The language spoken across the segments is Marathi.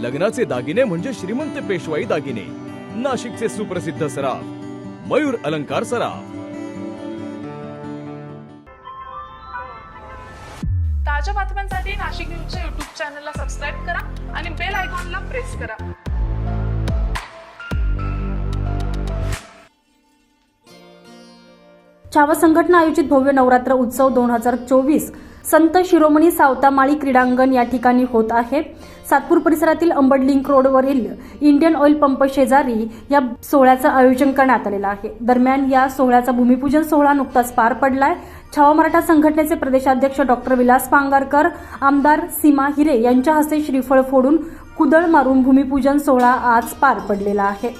लग्नाचे दागिने म्हणजे श्रीमंत पेशवाई दागिने. नाशिकचे सुप्रसिद्ध सराफ मयूर अलंकार सराफ. ताज्या बातम्यांसाठी नाशिक न्यूजच्या युट्यूब चॅनलला सबस्क्राईब करा आणि बेल आयकॉनला प्रेस करा. छावा संघटना आयोजित भव्य नवरात्र उत्सव दोन हजार चोवीस संत शिरोमणी सावतामाळी क्रीडांगण या ठिकाणी होत आहे. सातपूर परिसरातील अंबड लिंक रोडवरील इंडियन ऑइल पंप शेजारी या सोहळ्याचं आयोजन करण्यात आलेलं आहे. दरम्यान या सोहळ्याचा भूमिपूजन सोहळा नुकताच पार पडलाय. छावा मराठा संघटनेचे प्रदेशाध्यक्ष डॉक्टर विलास पांगारकर आमदार सीमा हिरे यांच्या हस्ते श्रीफळ फोडून कुदळ मारून भूमिपूजन सोहळा आज पार पडलेला आहे.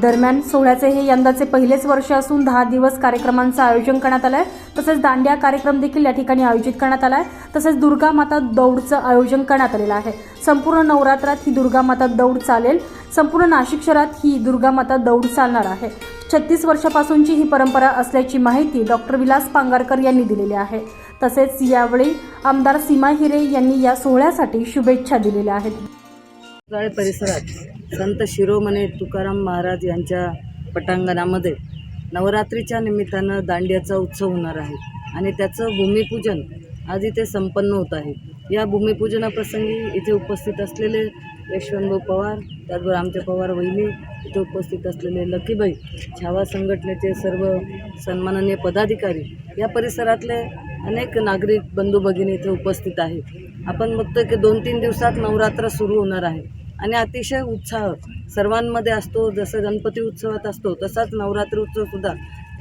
दरम्यान सोहळ्याचे हे यंदाचे पहिलेच वर्ष असून दहा दिवस कार्यक्रमांचं आयोजन करण्यात आलं आहे तसेच दांडिया कार्यक्रम देखील या ठिकाणी आयोजित करण्यात आला आहे तसेच दुर्गा माता दौडचं आयोजन करण्यात आलेलं आहे. संपूर्ण नवरात्रात ही दुर्गा माता दौड चालेल. संपूर्ण नाशिक शहरात ही दुर्गा माता दौड चालणार आहे. छत्तीस वर्षापासूनची ही परंपरा असल्याची माहिती डॉक्टर विलास पांगारकर यांनी दिलेली आहे. तसेच यावेळी आमदार सीमा हिरे यांनी या सोहळ्यासाठी शुभेच्छा दिलेल्या आहेत. परिसरात संत शिरोमणी तुकाराम महाराज यांच्या पटांगणामध्ये नवरात्रीच्या निमित्तानं दांडियाचा उत्सव होणार आहे आणि त्याचं भूमिपूजन आज इथे संपन्न होत आहे. या भूमिपूजनाप्रसंगी इथे उपस्थित असलेले यशवंतभाऊ पवार त्याचबरोबर आमचे पवार वहिनी इथे उपस्थित असलेले लकीबाई छावा संघटनेचे सर्व सन्माननीय पदाधिकारी या परिसरातले अनेक नागरिक बंधू भगिनी इथे उपस्थित आहेत. आपण बघतोय की दोन तीन दिवसात नवरात्र सुरू होणार आहे. आणि अतिशय उत्साह सर्वांमध्ये असतो. जसं गणपती उत्सवात असतो तसाच नवरात्री उत्सवसुद्धा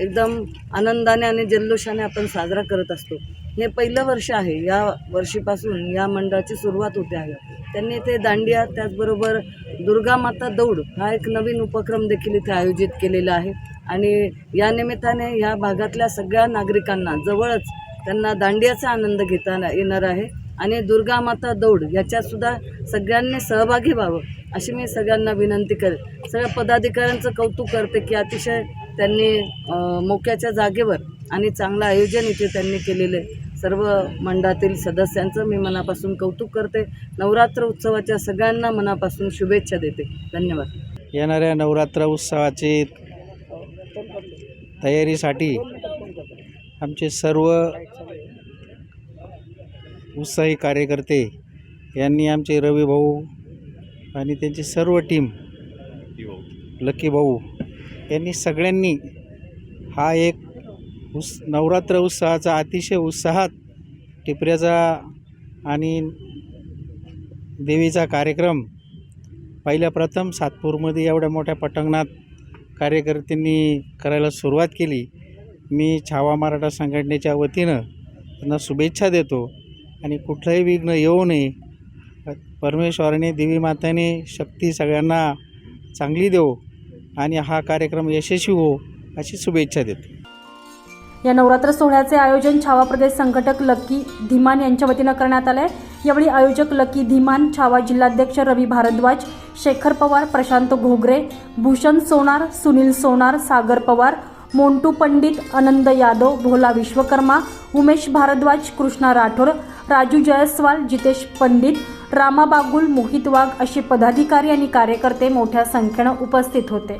एकदम आनंदाने आणि जल्लोषाने आपण साजरा करत असतो. हे पहिलं वर्ष आहे. या वर्षीपासून या मंडळाची सुरुवात होते आहे. त्यांनी इथे दांडिया त्याचबरोबर दुर्गा माता दौड हा एक नवीन उपक्रम देखील इथे आयोजित केलेला आहे. आणि या निमित्ताने या भागातल्या सगळ्या नागरिकांना जवळच त्यांना दांडियाचा आनंद घेता येणार आहे. आणि दुर्गा माता दौड याच्यातसुद्धा सगळ्यांनी सहभागी व्हावं अशी मी सगळ्यांना विनंती करेन. सगळ्या पदाधिकाऱ्यांचं कौतुक करते की अतिशय त्यांनी मोक्याच्या जागेवर आणि चांगलं आयोजन इथे त्यांनी केलेलं आहे. सर्व मंडळातील सदस्यांचं मी मनापासून कौतुक करते. नवरात्र उत्सवाच्या सगळ्यांना मनापासून शुभेच्छा देते. धन्यवाद. येणाऱ्या नवरात्र उत्सवाची तयारीसाठी आमचे सर्व उत्साही कार्यकर्ते यांनी आमचे रवी भाऊ आणि त्यांची सर्व टीम लकी भाऊ यांनी सगळ्यांनी हा एक उस नवरात्र उत्साहाचा अतिशय उत्साहात टिपऱ्याचा आणि देवीचा कार्यक्रम पहिल्या प्रथम सातपूरमध्ये एवढ्या मोठ्या पटांगणात कार्यकर्त्यांनी करायला सुरुवात केली. मी छावा मराठा संघटनेच्या वतीनं त्यांना शुभेच्छा देतो. आणि कुठलंही विघ्न येऊ नये. परमेश्वराने देवी माताने शक्ती सगळ्यांना चांगली देऊ आणि हा कार्यक्रम यशस्वी हो अशी शुभेच्छा देतो. या नवरात्र सोहळ्याचे आयोजन छावा प्रदेश संघटक लकी धीमान यांच्या वतीनं करण्यात आलंय. यावेळी आयोजक लकी धीमान छावा जिल्हाध्यक्ष रवी भारद्वाज शेखर पवार प्रशांत घोगरे भूषण सोनार सुनील सोनार सागर पवार मोंटू पंडित आनंद यादव भोला विश्वकर्मा उमेश भारद्वाज कृष्णा राठोड राजू जयस्वाल जितेश पंडित रामा बागुल मोहित वाघ असे पदाधिकारी आणि कार्यकर्ते मोठ्या संख्येनं उपस्थित होते.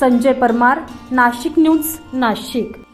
संजय परमार नाशिक न्यूज नाशिक.